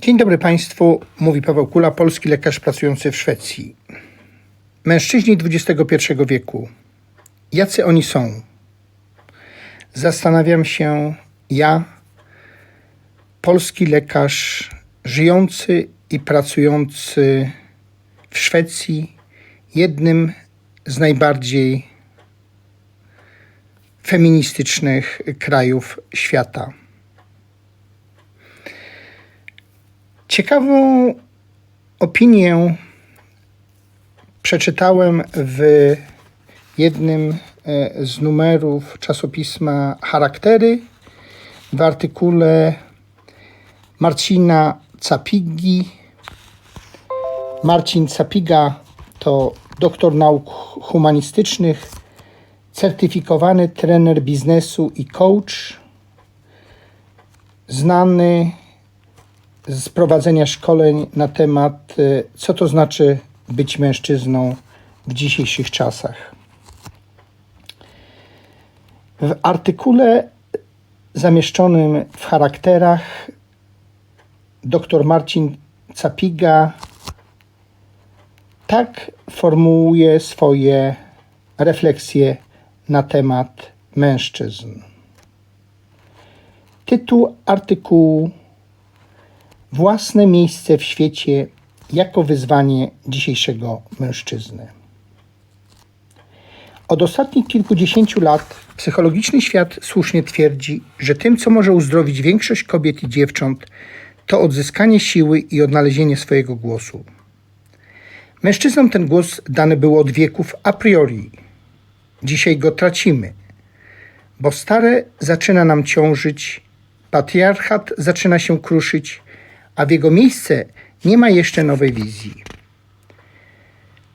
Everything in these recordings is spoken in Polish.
Dzień dobry Państwu, mówi Paweł Kula, polski lekarz pracujący w Szwecji. Mężczyźni XXI wieku. Jacy oni są? Zastanawiam się, ja, polski lekarz, żyjący i pracujący w Szwecji, jednym z najbardziej feministycznych krajów świata. Ciekawą opinię przeczytałem w jednym e, z numerów czasopisma Charaktery w artykule Marcina Capigi. Marcin Capiga to doktor nauk humanistycznych, certyfikowany trener biznesu i coach, znany z prowadzenia szkoleń na temat, y, co to znaczy być mężczyzną w dzisiejszych czasach. W artykule zamieszczonym w charakterach dr Marcin Capiga tak formułuje swoje refleksje na temat mężczyzn. Tytuł artykułu własne miejsce w świecie jako wyzwanie dzisiejszego mężczyzny. Od ostatnich kilkudziesięciu lat psychologiczny świat słusznie twierdzi, że tym, co może uzdrowić większość kobiet i dziewcząt, to odzyskanie siły i odnalezienie swojego głosu. Mężczyznom ten głos dany był od wieków a priori. Dzisiaj go tracimy, bo stare zaczyna nam ciążyć, patriarchat zaczyna się kruszyć, a w jego miejsce nie ma jeszcze nowej wizji.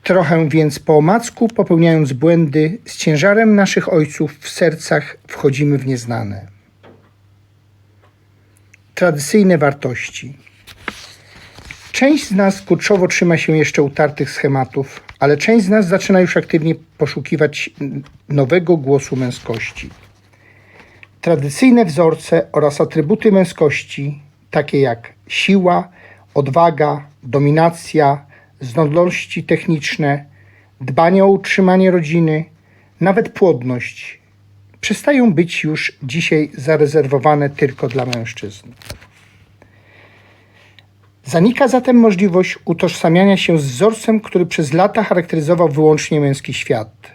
Trochę więc po omacku, popełniając błędy, z ciężarem naszych ojców w sercach wchodzimy w nieznane. Tradycyjne wartości. Część z nas kurczowo trzyma się jeszcze utartych schematów, ale część z nas zaczyna już aktywnie poszukiwać nowego głosu męskości. Tradycyjne wzorce oraz atrybuty męskości, takie jak siła, odwaga, dominacja, zdolności techniczne, dbanie o utrzymanie rodziny, nawet płodność, przestają być już dzisiaj zarezerwowane tylko dla mężczyzn. Zanika zatem możliwość utożsamiania się z wzorcem, który przez lata charakteryzował wyłącznie męski świat,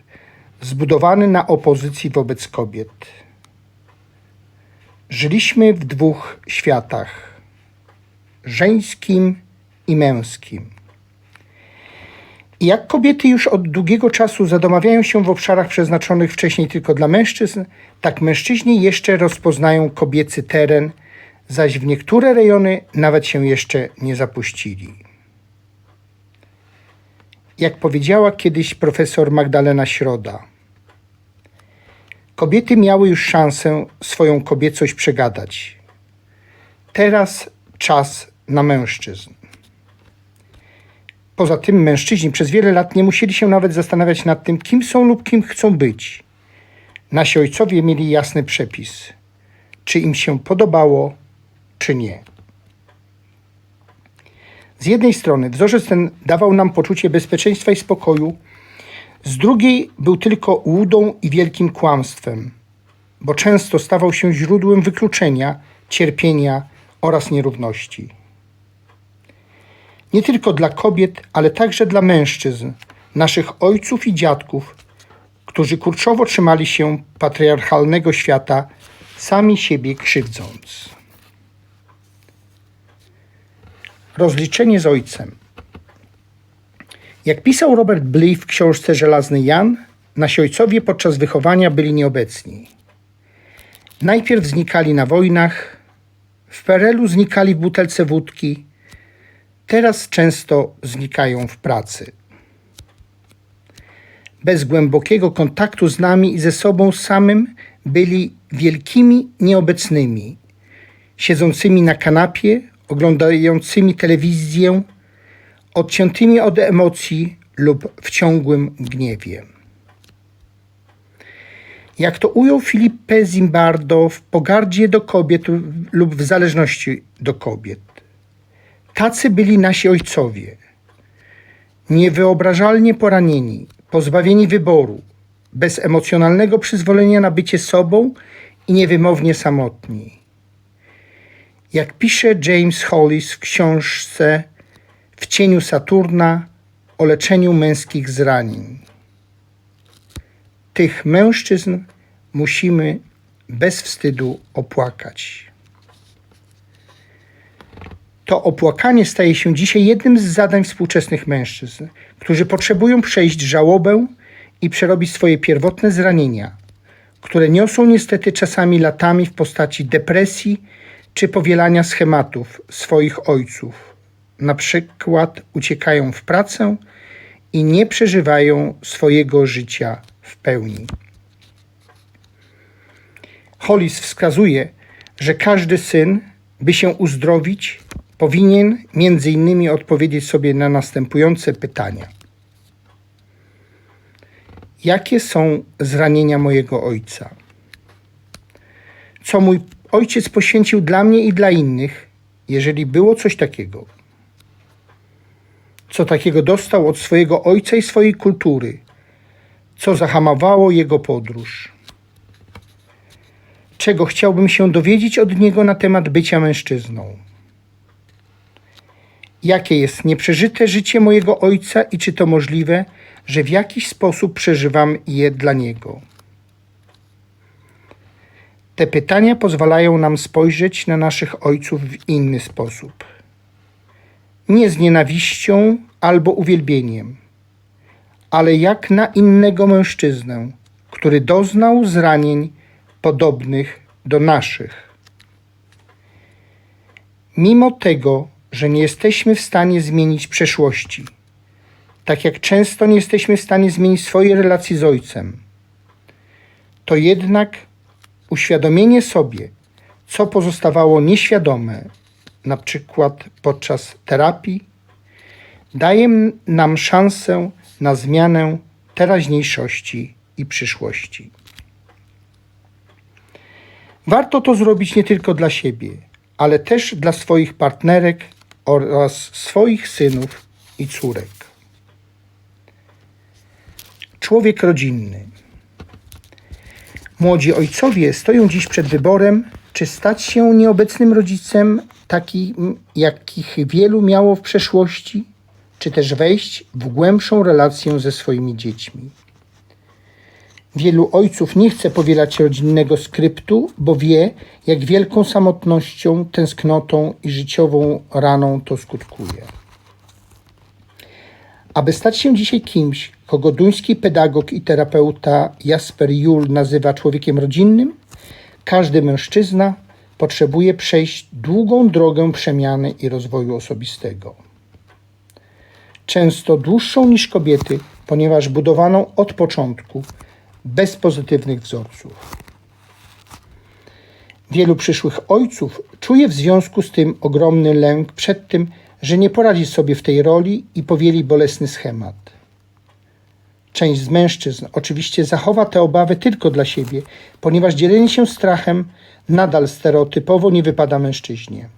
zbudowany na opozycji wobec kobiet. Żyliśmy w dwóch światach żeńskim i męskim. I jak kobiety już od długiego czasu zadomawiają się w obszarach przeznaczonych wcześniej tylko dla mężczyzn, tak mężczyźni jeszcze rozpoznają kobiecy teren, zaś w niektóre rejony nawet się jeszcze nie zapuścili. Jak powiedziała kiedyś profesor Magdalena Środa, kobiety miały już szansę swoją kobiecość przegadać. Teraz czas na mężczyzn. Poza tym mężczyźni przez wiele lat nie musieli się nawet zastanawiać nad tym, kim są lub kim chcą być. Nasi ojcowie mieli jasny przepis, czy im się podobało, czy nie. Z jednej strony wzorzec ten dawał nam poczucie bezpieczeństwa i spokoju, z drugiej był tylko łudą i wielkim kłamstwem, bo często stawał się źródłem wykluczenia, cierpienia oraz nierówności. Nie tylko dla kobiet, ale także dla mężczyzn, naszych ojców i dziadków, którzy kurczowo trzymali się patriarchalnego świata, sami siebie krzywdząc. Rozliczenie z ojcem. Jak pisał Robert Bly w książce Żelazny Jan, nasi ojcowie podczas wychowania byli nieobecni. Najpierw znikali na wojnach, w PRL-u znikali w butelce wódki, teraz często znikają w pracy. Bez głębokiego kontaktu z nami i ze sobą samym byli wielkimi nieobecnymi, siedzącymi na kanapie, oglądającymi telewizję, odciętymi od emocji lub w ciągłym gniewie. Jak to ujął Filipe Zimbardo w pogardzie do kobiet lub w zależności do kobiet. Tacy byli nasi ojcowie. Niewyobrażalnie poranieni, pozbawieni wyboru, bez emocjonalnego przyzwolenia na bycie sobą i niewymownie samotni. Jak pisze James Hollis w książce W cieniu Saturna o leczeniu męskich zranień. Tych mężczyzn musimy bez wstydu opłakać. To opłakanie staje się dzisiaj jednym z zadań współczesnych mężczyzn, którzy potrzebują przejść żałobę i przerobić swoje pierwotne zranienia, które niosą niestety czasami latami w postaci depresji czy powielania schematów swoich ojców. Na przykład uciekają w pracę i nie przeżywają swojego życia w pełni. Hollis wskazuje, że każdy syn, by się uzdrowić, powinien między innymi odpowiedzieć sobie na następujące pytania. Jakie są zranienia mojego ojca? Co mój ojciec poświęcił dla mnie i dla innych, jeżeli było coś takiego? Co takiego dostał od swojego ojca i swojej kultury? Co zahamowało jego podróż? Czego chciałbym się dowiedzieć od niego na temat bycia mężczyzną? Jakie jest nieprzeżyte życie mojego ojca i czy to możliwe, że w jakiś sposób przeżywam je dla niego? Te pytania pozwalają nam spojrzeć na naszych ojców w inny sposób. Nie z nienawiścią albo uwielbieniem, ale jak na innego mężczyznę, który doznał zranień podobnych do naszych. Mimo tego, że nie jesteśmy w stanie zmienić przeszłości, tak jak często nie jesteśmy w stanie zmienić swojej relacji z Ojcem, to jednak uświadomienie sobie, co pozostawało nieświadome, na przykład podczas terapii, daje nam szansę na zmianę teraźniejszości i przyszłości. Warto to zrobić nie tylko dla siebie, ale też dla swoich partnerek oraz swoich synów i córek. Człowiek rodzinny. Młodzi ojcowie stoją dziś przed wyborem, czy stać się nieobecnym rodzicem, takim jakich wielu miało w przeszłości, czy też wejść w głębszą relację ze swoimi dziećmi. Wielu ojców nie chce powielać rodzinnego skryptu, bo wie, jak wielką samotnością, tęsknotą i życiową raną to skutkuje. Aby stać się dzisiaj kimś, kogo duński pedagog i terapeuta Jasper Jul nazywa człowiekiem rodzinnym, każdy mężczyzna potrzebuje przejść długą drogę przemiany i rozwoju osobistego. Często dłuższą niż kobiety, ponieważ budowaną od początku bez pozytywnych wzorców. Wielu przyszłych ojców czuje w związku z tym ogromny lęk przed tym, że nie poradzi sobie w tej roli i powieli bolesny schemat. Część z mężczyzn oczywiście zachowa te obawy tylko dla siebie, ponieważ dzielenie się strachem nadal stereotypowo nie wypada mężczyźnie.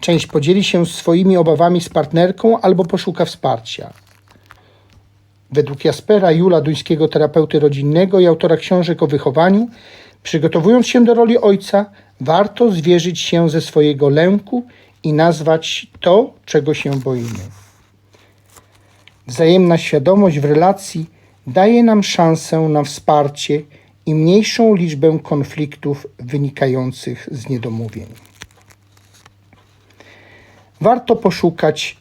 Część podzieli się swoimi obawami z partnerką albo poszuka wsparcia. Według Jaspera Jula, duńskiego terapeuty rodzinnego i autora książek o wychowaniu, przygotowując się do roli ojca, warto zwierzyć się ze swojego lęku i nazwać to, czego się boimy. Wzajemna świadomość w relacji daje nam szansę na wsparcie i mniejszą liczbę konfliktów wynikających z niedomówień. Warto poszukać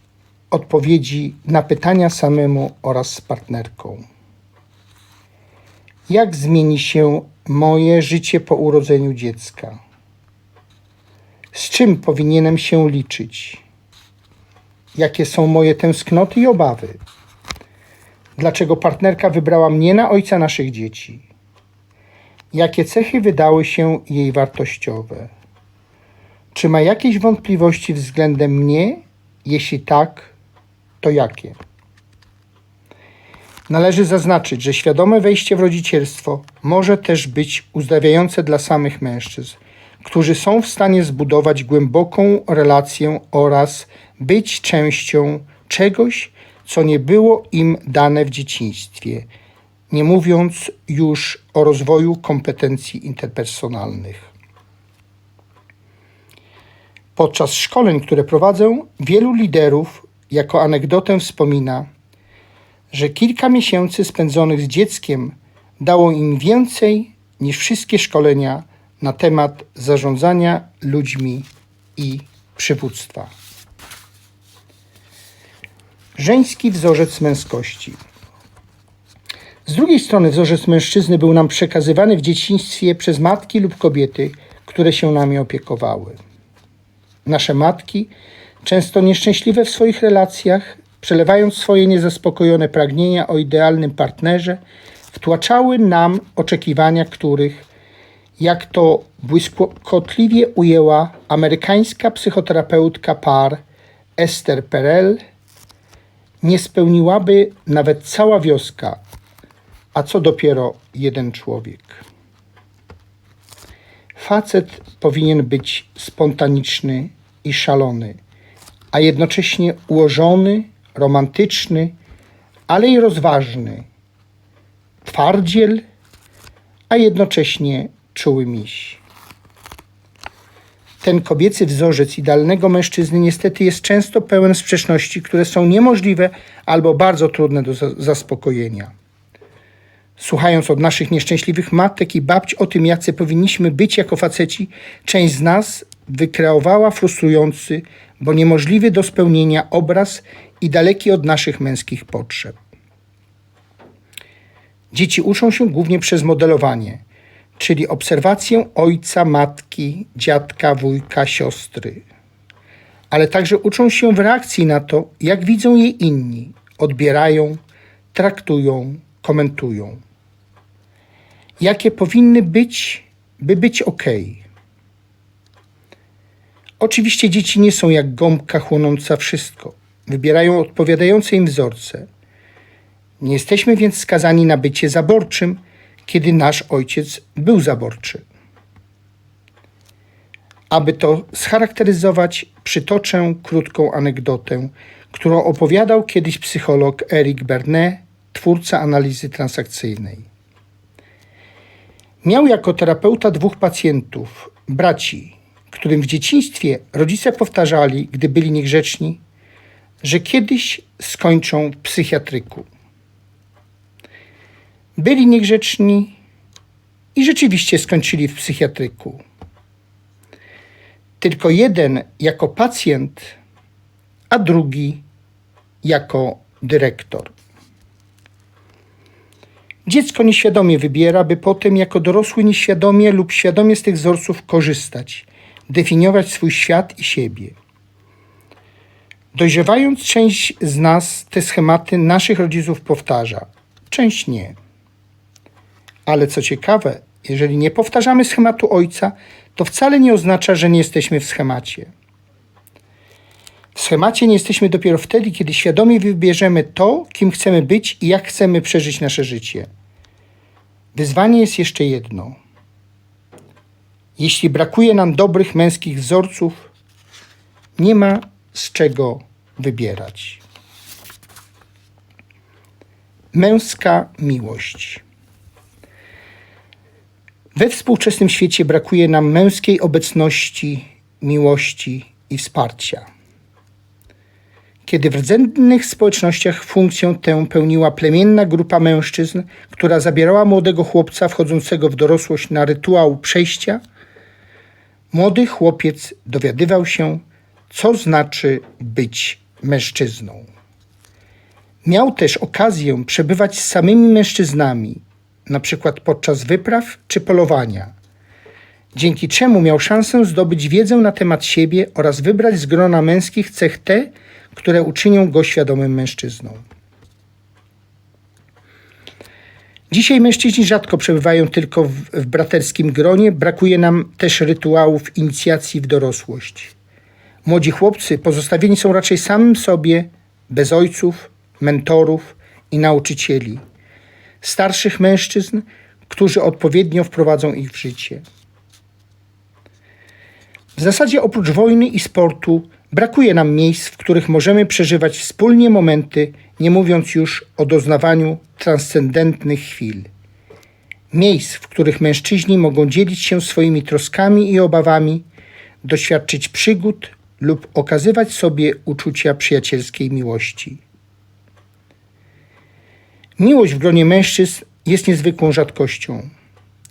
odpowiedzi na pytania samemu oraz z partnerką. Jak zmieni się moje życie po urodzeniu dziecka? Z czym powinienem się liczyć? Jakie są moje tęsknoty i obawy? Dlaczego partnerka wybrała mnie na ojca naszych dzieci? Jakie cechy wydały się jej wartościowe? Czy ma jakieś wątpliwości względem mnie? Jeśli tak, to jakie? Należy zaznaczyć, że świadome wejście w rodzicielstwo może też być uzdrawiające dla samych mężczyzn, którzy są w stanie zbudować głęboką relację oraz być częścią czegoś, co nie było im dane w dzieciństwie, nie mówiąc już o rozwoju kompetencji interpersonalnych. Podczas szkoleń, które prowadzę, wielu liderów jako anegdotę wspomina, że kilka miesięcy spędzonych z dzieckiem dało im więcej niż wszystkie szkolenia na temat zarządzania ludźmi i przywództwa. Żeński wzorzec męskości. Z drugiej strony wzorzec mężczyzny był nam przekazywany w dzieciństwie przez matki lub kobiety, które się nami opiekowały. Nasze matki, często nieszczęśliwe w swoich relacjach, przelewając swoje niezaspokojone pragnienia o idealnym partnerze, wtłaczały nam oczekiwania, których, jak to błyskotliwie ujęła amerykańska psychoterapeutka par Esther Perel, nie spełniłaby nawet cała wioska, a co dopiero jeden człowiek. Facet powinien być spontaniczny i szalony, a jednocześnie ułożony, romantyczny, ale i rozważny. Twardziel, a jednocześnie czuły miś. Ten kobiecy wzorzec idealnego mężczyzny niestety jest często pełen sprzeczności, które są niemożliwe albo bardzo trudne do za- zaspokojenia. Słuchając od naszych nieszczęśliwych matek i babć o tym, jacy powinniśmy być jako faceci, część z nas wykreowała frustrujący, bo niemożliwy do spełnienia obraz i daleki od naszych męskich potrzeb. Dzieci uczą się głównie przez modelowanie, czyli obserwację ojca, matki, dziadka, wujka, siostry. Ale także uczą się w reakcji na to, jak widzą je inni, odbierają, traktują, komentują. Jakie powinny być, by być ok. Oczywiście dzieci nie są jak gąbka chłonąca wszystko. Wybierają odpowiadające im wzorce. Nie jesteśmy więc skazani na bycie zaborczym, kiedy nasz ojciec był zaborczy. Aby to scharakteryzować, przytoczę krótką anegdotę, którą opowiadał kiedyś psycholog Eric Bernet, twórca analizy transakcyjnej. Miał jako terapeuta dwóch pacjentów, braci, którym w dzieciństwie rodzice powtarzali, gdy byli niegrzeczni, że kiedyś skończą w psychiatryku. Byli niegrzeczni i rzeczywiście skończyli w psychiatryku. Tylko jeden jako pacjent, a drugi jako dyrektor. Dziecko nieświadomie wybiera, by potem jako dorosły nieświadomie lub świadomie z tych wzorców korzystać, definiować swój świat i siebie. Dojrzewając, część z nas te schematy naszych rodziców powtarza, część nie. Ale co ciekawe, jeżeli nie powtarzamy schematu ojca, to wcale nie oznacza, że nie jesteśmy w schemacie. W schemacie nie jesteśmy dopiero wtedy, kiedy świadomie wybierzemy to, kim chcemy być i jak chcemy przeżyć nasze życie. Wyzwanie jest jeszcze jedno. Jeśli brakuje nam dobrych męskich wzorców, nie ma z czego wybierać. Męska miłość. We współczesnym świecie brakuje nam męskiej obecności, miłości i wsparcia. Kiedy w rdzennych społecznościach funkcję tę pełniła plemienna grupa mężczyzn, która zabierała młodego chłopca wchodzącego w dorosłość na rytuał przejścia, młody chłopiec dowiadywał się, co znaczy być mężczyzną. Miał też okazję przebywać z samymi mężczyznami, na przykład podczas wypraw czy polowania, dzięki czemu miał szansę zdobyć wiedzę na temat siebie oraz wybrać z grona męskich cech te, które uczynią go świadomym mężczyzną. Dzisiaj mężczyźni rzadko przebywają tylko w, w braterskim gronie, brakuje nam też rytuałów inicjacji w dorosłość. Młodzi chłopcy pozostawieni są raczej samym sobie, bez ojców, mentorów i nauczycieli, starszych mężczyzn, którzy odpowiednio wprowadzą ich w życie. W zasadzie oprócz wojny i sportu brakuje nam miejsc, w których możemy przeżywać wspólnie momenty, nie mówiąc już o doznawaniu transcendentnych chwil. Miejsc, w których mężczyźni mogą dzielić się swoimi troskami i obawami, doświadczyć przygód lub okazywać sobie uczucia przyjacielskiej miłości. Miłość w gronie mężczyzn jest niezwykłą rzadkością.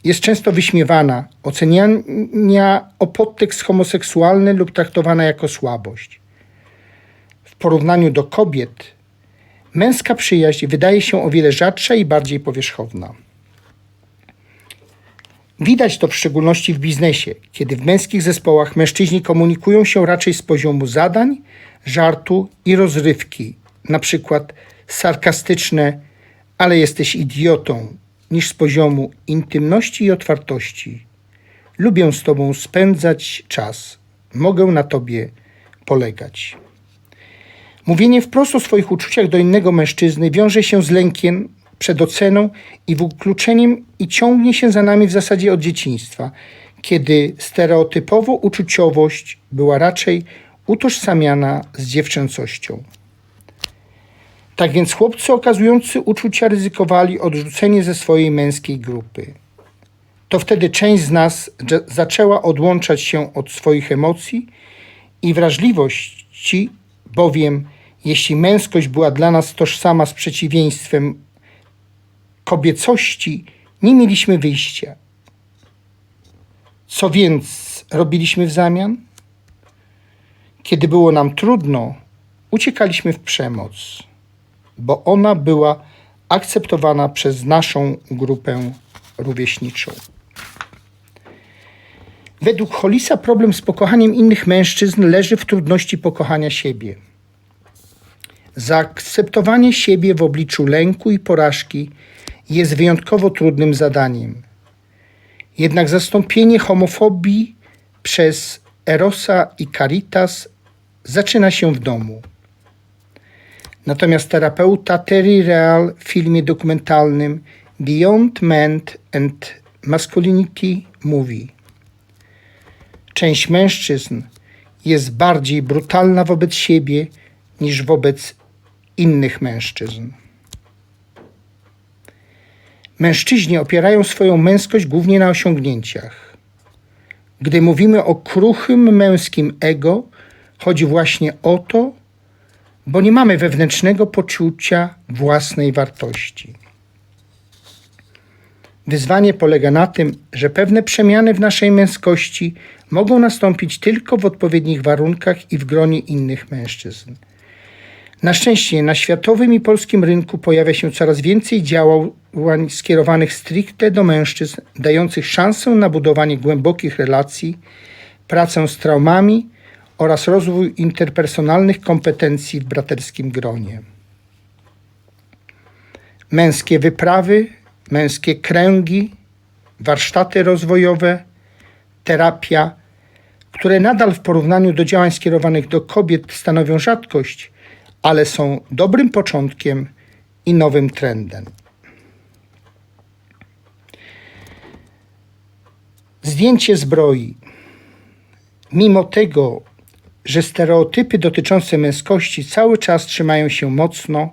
Jest często wyśmiewana, oceniania o podtekst homoseksualny lub traktowana jako słabość. W porównaniu do kobiet, męska przyjaźń wydaje się o wiele rzadsza i bardziej powierzchowna. Widać to w szczególności w biznesie, kiedy w męskich zespołach mężczyźni komunikują się raczej z poziomu zadań, żartu i rozrywki, na przykład sarkastyczne, ale jesteś idiotą, niż z poziomu intymności i otwartości. Lubię z Tobą spędzać czas, mogę na Tobie polegać. Mówienie wprost o swoich uczuciach do innego mężczyzny wiąże się z lękiem przed oceną i wykluczeniem i ciągnie się za nami w zasadzie od dzieciństwa, kiedy stereotypowo uczuciowość była raczej utożsamiana z dziewczęcością. Tak więc chłopcy okazujący uczucia ryzykowali odrzucenie ze swojej męskiej grupy. To wtedy część z nas zaczęła odłączać się od swoich emocji i wrażliwości, bowiem jeśli męskość była dla nas tożsama z przeciwieństwem kobiecości, nie mieliśmy wyjścia. Co więc robiliśmy w zamian? Kiedy było nam trudno, uciekaliśmy w przemoc, bo ona była akceptowana przez naszą grupę rówieśniczą. Według Hollisa problem z pokochaniem innych mężczyzn leży w trudności pokochania siebie. Zaakceptowanie siebie w obliczu lęku i porażki jest wyjątkowo trudnym zadaniem. Jednak zastąpienie homofobii przez Erosa i Caritas zaczyna się w domu. Natomiast terapeuta Terry Real w filmie dokumentalnym Beyond Men and Masculinity mówi: Część mężczyzn jest bardziej brutalna wobec siebie niż wobec innych mężczyzn. Mężczyźni opierają swoją męskość głównie na osiągnięciach. Gdy mówimy o kruchym męskim ego, chodzi właśnie o to, bo nie mamy wewnętrznego poczucia własnej wartości. Wyzwanie polega na tym, że pewne przemiany w naszej męskości mogą nastąpić tylko w odpowiednich warunkach i w gronie innych mężczyzn. Na szczęście na światowym i polskim rynku pojawia się coraz więcej działań skierowanych stricte do mężczyzn, dających szansę na budowanie głębokich relacji, pracę z traumami oraz rozwój interpersonalnych kompetencji w braterskim gronie. Męskie wyprawy, męskie kręgi, warsztaty rozwojowe, terapia, które nadal w porównaniu do działań skierowanych do kobiet stanowią rzadkość, ale są dobrym początkiem i nowym trendem. Zdjęcie zbroi. Mimo tego, że stereotypy dotyczące męskości cały czas trzymają się mocno,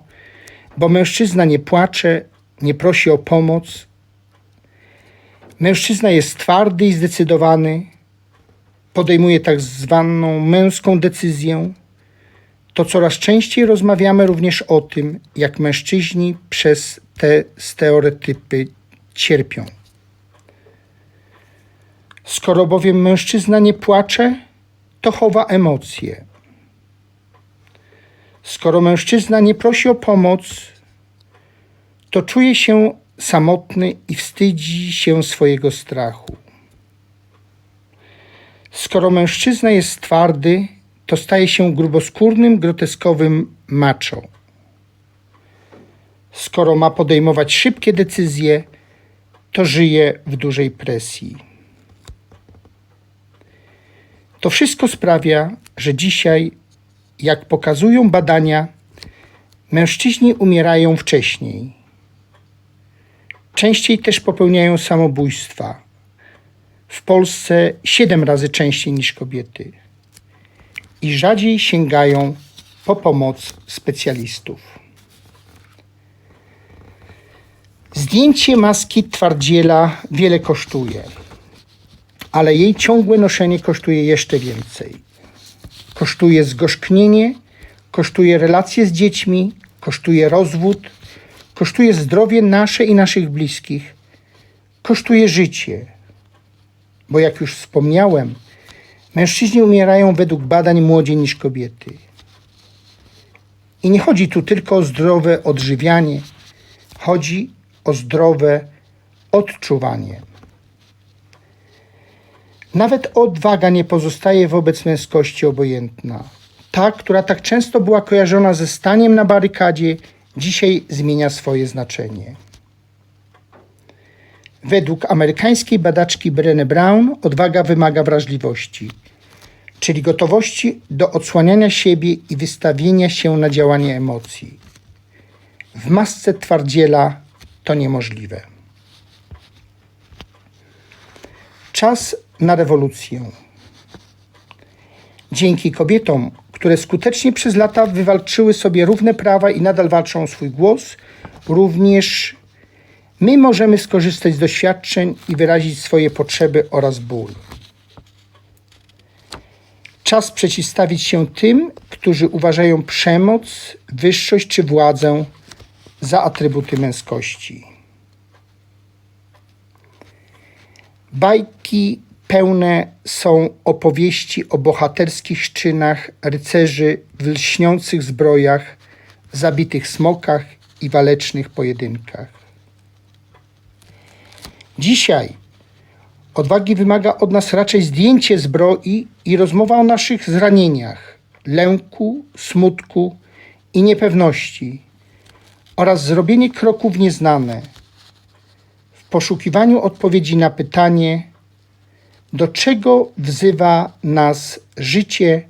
bo mężczyzna nie płacze, nie prosi o pomoc. Mężczyzna jest twardy i zdecydowany, podejmuje tak zwaną męską decyzję. To coraz częściej rozmawiamy również o tym, jak mężczyźni przez te stereotypy cierpią. Skoro bowiem mężczyzna nie płacze, to chowa emocje. Skoro mężczyzna nie prosi o pomoc, to czuje się samotny i wstydzi się swojego strachu. Skoro mężczyzna jest twardy, to staje się gruboskórnym, groteskowym macho. Skoro ma podejmować szybkie decyzje, to żyje w dużej presji. To wszystko sprawia, że dzisiaj, jak pokazują badania, mężczyźni umierają wcześniej. Częściej też popełniają samobójstwa. w Polsce 7 razy częściej niż kobiety i rzadziej sięgają po pomoc specjalistów. Zdjęcie maski twardziela wiele kosztuje, ale jej ciągłe noszenie kosztuje jeszcze więcej. Kosztuje zgorzknienie, kosztuje relacje z dziećmi, kosztuje rozwód, kosztuje zdrowie nasze i naszych bliskich, kosztuje życie. Bo jak już wspomniałem, mężczyźni umierają według badań młodziej niż kobiety. I nie chodzi tu tylko o zdrowe odżywianie, chodzi o zdrowe odczuwanie. Nawet odwaga nie pozostaje wobec męskości obojętna. Ta, która tak często była kojarzona ze staniem na barykadzie, dzisiaj zmienia swoje znaczenie. Według amerykańskiej badaczki Brené Brown odwaga wymaga wrażliwości, czyli gotowości do odsłaniania siebie i wystawienia się na działanie emocji. W masce twardziela to niemożliwe. Czas na rewolucję. Dzięki kobietom, które skutecznie przez lata wywalczyły sobie równe prawa i nadal walczą o swój głos, również my możemy skorzystać z doświadczeń i wyrazić swoje potrzeby oraz ból. Czas przeciwstawić się tym, którzy uważają przemoc, wyższość czy władzę za atrybuty męskości. Bajki pełne są opowieści o bohaterskich czynach rycerzy w lśniących zbrojach, zabitych smokach i walecznych pojedynkach. Dzisiaj odwagi wymaga od nas raczej zdjęcie zbroi i rozmowa o naszych zranieniach, lęku, smutku i niepewności oraz zrobienie kroku w nieznane w poszukiwaniu odpowiedzi na pytanie, do czego wzywa nas życie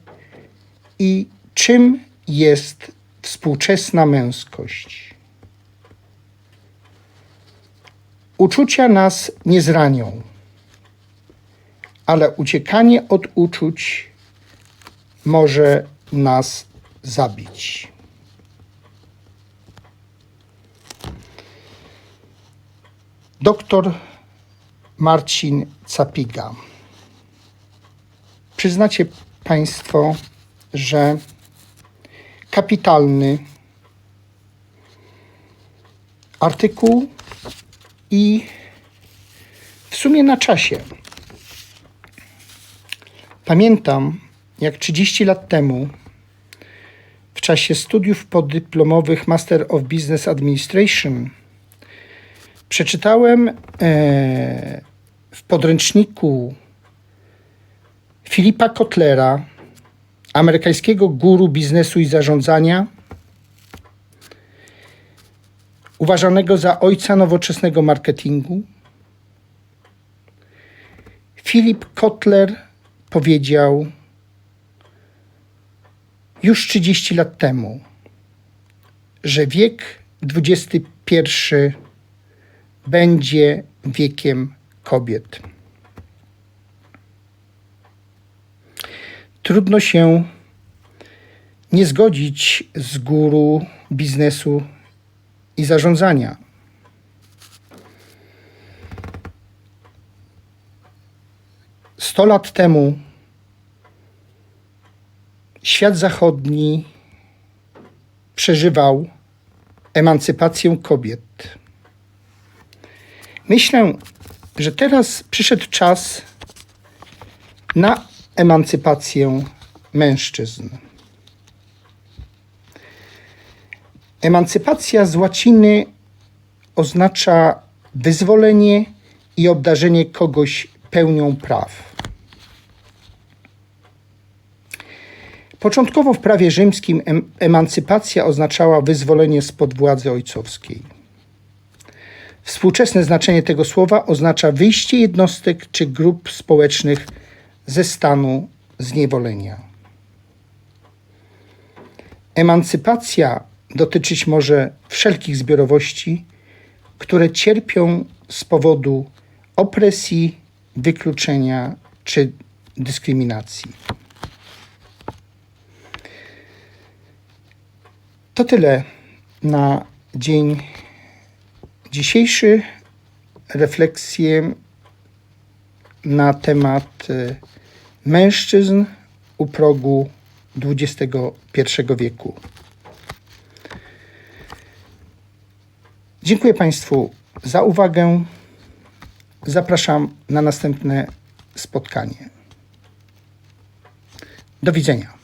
i czym jest współczesna męskość. Uczucia nas nie zranią, ale uciekanie od uczuć może nas zabić. Doktor Marcin Capiga. Przyznacie Państwo, że kapitalny artykuł i w sumie na czasie. Pamiętam, jak 30 lat temu, w czasie studiów podyplomowych Master of Business Administration, Przeczytałem e, w podręczniku Filipa Kotlera, amerykańskiego guru biznesu i zarządzania, uważanego za ojca nowoczesnego marketingu. Filip Kotler powiedział już 30 lat temu, że wiek XXI będzie wiekiem kobiet. Trudno się nie zgodzić z guru biznesu i zarządzania. Sto lat temu świat zachodni przeżywał emancypację kobiet. Myślę, że teraz przyszedł czas na emancypację mężczyzn. Emancypacja z łaciny oznacza wyzwolenie i obdarzenie kogoś pełnią praw. Początkowo w prawie rzymskim emancypacja oznaczała wyzwolenie spod władzy ojcowskiej. Współczesne znaczenie tego słowa oznacza wyjście jednostek czy grup społecznych ze stanu zniewolenia. Emancypacja dotyczyć może wszelkich zbiorowości, które cierpią z powodu opresji wykluczenia czy dyskryminacji. To tyle na dzień dzisiejszy. Refleksje na temat y, mężczyzn u progu XXI wieku. Dziękuję Państwu za uwagę. Zapraszam na następne spotkanie. Do widzenia.